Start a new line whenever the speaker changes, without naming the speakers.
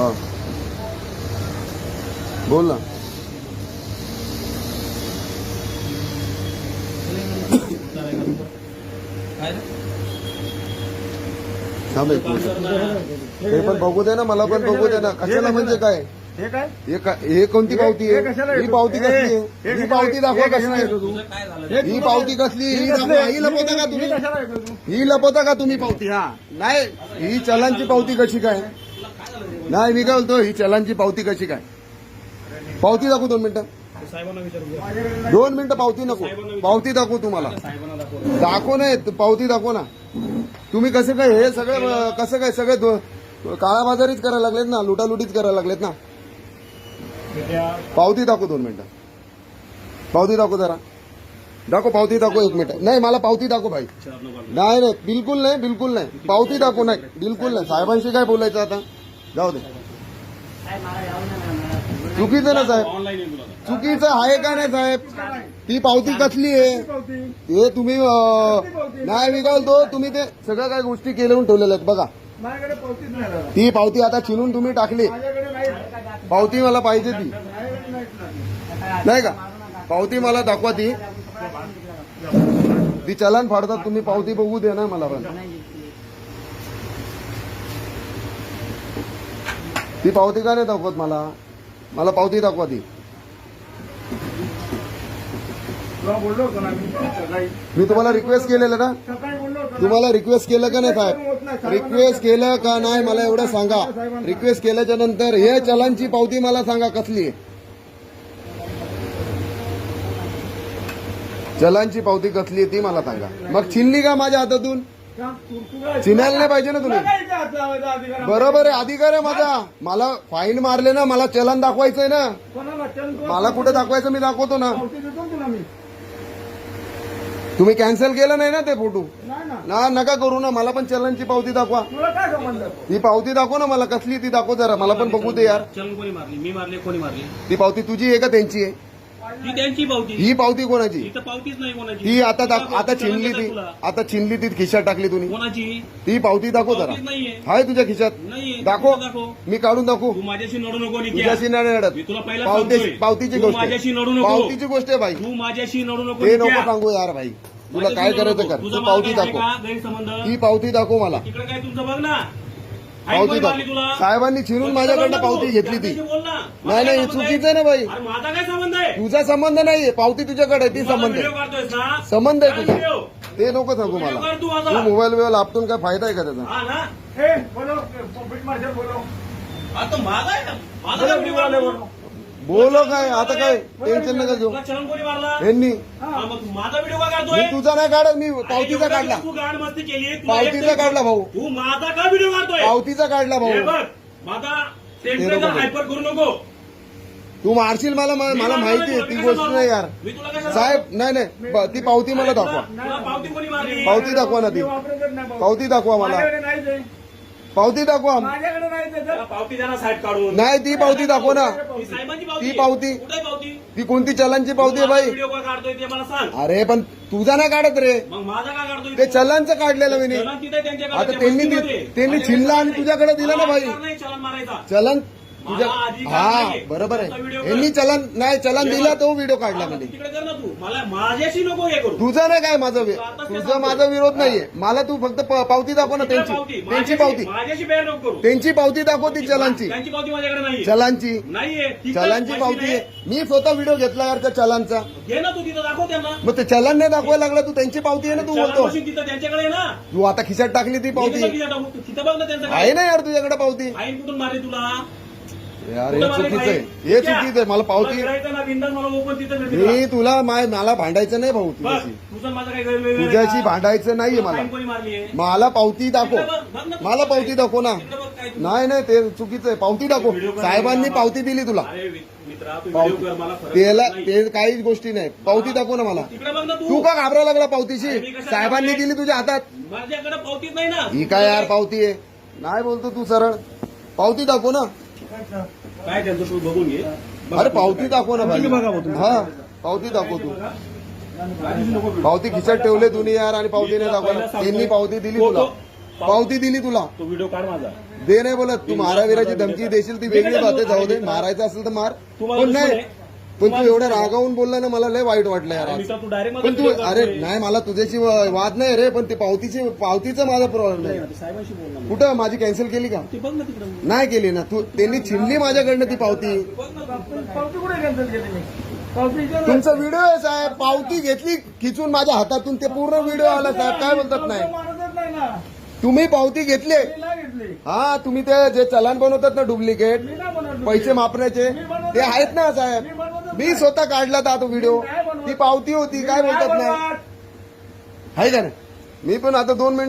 हा बोल। ना थांब एक मिनिट हे? पण बघू दे ना मला पण बघू दे ना. कशाला म्हणजे काय?
हे काय?
हे का- हे कोणती पावती
हे कशाला
आहे ही
येतो?
पावती
हे-
कसली
हे
ही
कशाला-
पावती दाखवा
हे
कसली
कशाला
आहे
येतो तू?
काय
ही
पावती कसली ही
ही
दाखवा.
कसली?
ही लपवता का
ही
तुम्ही?
कशाला येतो तू?
ही लपवता का तुम्ही पावती? हा. नाही ही चलांची पावती कशी काय? नाही मी काय बोलतो ही चलांची पावती कशी काय? पावती दाखवू दोन मिनिटं. दोन मिनिटं पावती नको. पावती दाखवू तुम्हाला.
दाखव.
नाही पावती दाखव ना. तुम्ही कसं काय हे सगळं कसं काय सगळे काळाबाजारीच करायला लागलेत ना लुटालुटीच करायला लागलेत ना? पावती दाखव दोन मिनिटं. पावती दाखव जरा. दाखव पावती दाखव एक मिनिट. नाही मला पावती दाखव भाई. नाही नाही बिलकुल नाही बिलकुल नाही. पावती दाखव नाही बिलकुल नाही. साहेबांशी काय बोलायचं आता? जाऊ दे. चुकीचं ना साहेब. चुकीचं आहे का नाही साहेब? ती पावती कसली आहे. ते तुम्ही नाही मी काय बोलतो तुम्ही ते सगळं काय गोष्टी केल्या ठेवलेल्या आहेत. बघा.
माझ्याकडे पावतीच नाही दादा.
ती पावती आता चिनून तुम्ही टाकली. पावती मला पाहिजे ती. नाही का? पावती मला दाखवा ती. ती चलन फाडतात तुम्ही पावती बघू दे ना मला पण. ती पावती का नाही दाखवत मला? मला पावती दाखवा ती.
मी
तुम्हाला रिक्वेस्ट केलेलं ना. तुम्हाला रिक्वेस्ट केलं का नाही साहेब? रिक्वेस्ट केलं का नाही मला एवढं सांगा. रिक्वेस्ट केल्याच्यानंतर हे चलांची पावती मला सांगा कसली आहे. चलांची पावती कसली आहे ती मला सांगा. मग छिनली का माझ्या हातातून? चिनायला नाही पाहिजे ना तुम्ही? बरोबर आहे अधिकार आहे माझा. मला फाईन मारले ना मला चलन दाखवायचंय ना. मला कुठे दाखवायचं मी दाखवतो ना. तुम्ही कॅन्सल केलं नाही ना ते फोटो
ना
नका करू ना. मला पण चलनची पावती दाखवा. ती पावती दाखव ना मला. कसली ती दाखव जरा. मला पण बघू दे यार.
चलन कोणी मारली? मी मारले कोणी मारली?
ती पावती तुझी आहे का त्यांची आहे?
ती त्यांची पावती.
ही पावती कोणाची?
इथं पावतीच नाही कोणाची.
ती आता दाख-
तुला
आता छिनली ती
तुला.
आता छिनली ती खिशात टाकली तुम्ही.
कोणाची?
ती पावती दाखव जरा.
पावतीच नाहीये.
हाय तुझ्या खिशात.
नाहीये.
दाखव. मी काढून दाखवू.
तू माझ्याशी नडू नको नित्या.
तुझ्याशी नाही लढत
मी तुला पहिला
पावती
सांगतोय.
पावतीची
तू
गोष्ट
माझ्याशी
आहे.
नको.
पावतीची गोष्ट आहे भाई.
तू माझ्याशी नडू नको
ते
नित्या.
नको सांगू यार भाई. तुला
माझ्याशी
काय
नडू
करायचं
नको.
कर?
तुझा
तू
मला
पावती
काय आहे
दाखव.
का गैरसंबंध
ही पावती दाखव मला.
तिकडे काय तुमचं बघ ना
पावती दाखव साहेबांनी छिनून माझ्याकडनं पावती घेतली ती. नाही नाही चुकीचं आहे ना भाई
संबंध आहे? अरे माझा काय संबंध आहे?
तुझा संबंध नाहीये. पावती तुझ्याकडे आहे, ती संबंध आहे. संबंध आहे तुझा? ते नको सांगू मला.
तू
मोबाईल बिबाईल आपटून काय फायदा आहे का त्याचा.
माझा
बोलो
काय?
आता काय? टेन्शन नका घेऊ.
तुला चलन कोणी मारला?
यांनी.
हा, मग माझा व्हिडिओ का काढतोय?
मी तुझा नाही काढत मी पावतीचा काढला.
तू गाड मस्ती केली तुला
पावतीचा काढला भाऊ.
तू माझा का व्हिडिओ काढतोय
पावतीचा काढला
हे
भाऊ
बघ माझा
नको.
हायपर करू नको.
तू मारशील मला मला
मी
मला माहिती आहे
नाही,
ती गोष्ट नाही यार.
मारू? मी तुला कशाला
साहेब नाही नाही. ब- ती पावती मला दाखवा.
तुला पावती कोणी मारली?
पावती दाखवा ना ती.
मी वापरतच नाही पावती.
पावती दाखवा मला.
माझ्याकडे.
पावती दाखवा.
माझ्याकडे नाही ते.
पावती द्या ना साईड काढून.
नाही ती पावती दाखव ना.
ती साहेबांची पावती
ती
आहे.
पावती.
कुठे आहे पावती?
ती कोणती चलनची पावती आहे बाई?
व्हिडिओ का काढतोय ते मला सांग.
अरे पण तुझा नाही काढत रे.
मग माझा का काढतोय
ते चलनचं काढलेलं मी
चलन तिथे आहे त्यांच्याकडे,
आता
त्या
त्यांनी त्यांनी छिनला आणि
नाही.
तुझ्याकडे दिलं ना भाई.
अधिकार नाही चलन मारायचा.
चलन तुझ्या हा. बरोबर आहे. यांनी चलन नाही चलन दिला. तो व्हिडिओ काढला
मला माझ्याशी नको हे करू.
तुझं नाही काय माझं तुझं? माझा विरोध नाहीये. मला तू फक्त पावती दाखव ना त्यांची. त्यांची पावती. त्यांची पावती दाखव ती चलांची चलांची चलांची पावती मी स्वतः व्हिडिओ घेतला यार त्या चलांचा मग ते चलन नाही दाखवायला लागला तू त्यांची पावती आहे ना तू बोलतो तू आता खिशात टाकली ती पावती. आहे ना यार तुझ्याकडे पावती.
कुठून तुला?
यार हे चुकीचं आहे? हे? चुकीचं आहे. मला पावती. मी तुला माय- मला भांडायचं नाही भाऊ तुझ्याशी. तुझ्याशी? भांडायचं नाहीये मला.
आईन कोणी मारली आहे?
मला पावती दाखव. मला पावती दाखव ना. नाही नाही ते चुकीचं आहे. पावती दाखव. साहेबांनी. पावती दिली तुला.
अरे वि- मित्रा तू
पावती
व्हिडिओ कर मला फरक
त्याला
नाही.
ते काहीच गोष्टी नाही. पावती दाखव ना मला.
तू.
का घाबरायला लागला पावतीशी? साहेबांनी? दिली तुझ्या हातात. ही काय यार पावती आहे? नाही बोलतो तू सरळ. पावती दाखव ना.
काय बघून घे.
अरे पावती दाखव ना भाई
तुम्ही बघा भाऊ, तुम्ही.
हा पावती दाखव तू. पावती खिशात ठेवले तुम्ही यार आणि पावती नाही दाखवला त्यांनी पावती दिली तुला. पावती दिली तुला.
तो व्हिडिओ काढ माझा.
दे नाही बोलत. तू माराविराची धमकी देशील ती वेगळी बात आहे. जाऊ दे. मारायचं असेल तर मार.
तुम्हाला
पण नाही.
आहे?
पण तू एवढं रागावून बोलला ना मला लय वाईट वाटलं यार आज.
मी तर तू डायरेक्ट
पण तू अरे नाही मला तुझ्याशी वाद नाही रे पण ते पावतीची पावतीचा माझा प्रॉब्लेम नाही.
साहेबांशी बोल ना
कुठं? माझी कॅन्सल केली का?
ते बघ ना तिकडं
नाही केली ना. तू त्यांनी छिनली माझ्याकडनं ती पावती
बघ ना तू.
पावती कुठे कॅन्सल केली मी? पावती इथे नाही.
तुमचा व्हिडिओ आहे साहेब. पावती घेतली खिचून माझ्या हातातून ते पूर्ण व्हिडिओ आला साहेब. काय बोलतात नाही?
मारतच नाही ना.
तुम्ही पावती घेतली.
मी नाही घेतली.
हा तुम्ही ते जे चलान बनवतात ना डुप्लिकेट
मी नाही बनवली.
पैसे मापण्याचे ते आहेत ना साहेब. मी स्वतः काढला तो व्हिडिओ ती पावती होती काय बोलतात नाही. आहे का नाही? मी पण आता दोन मिनिटं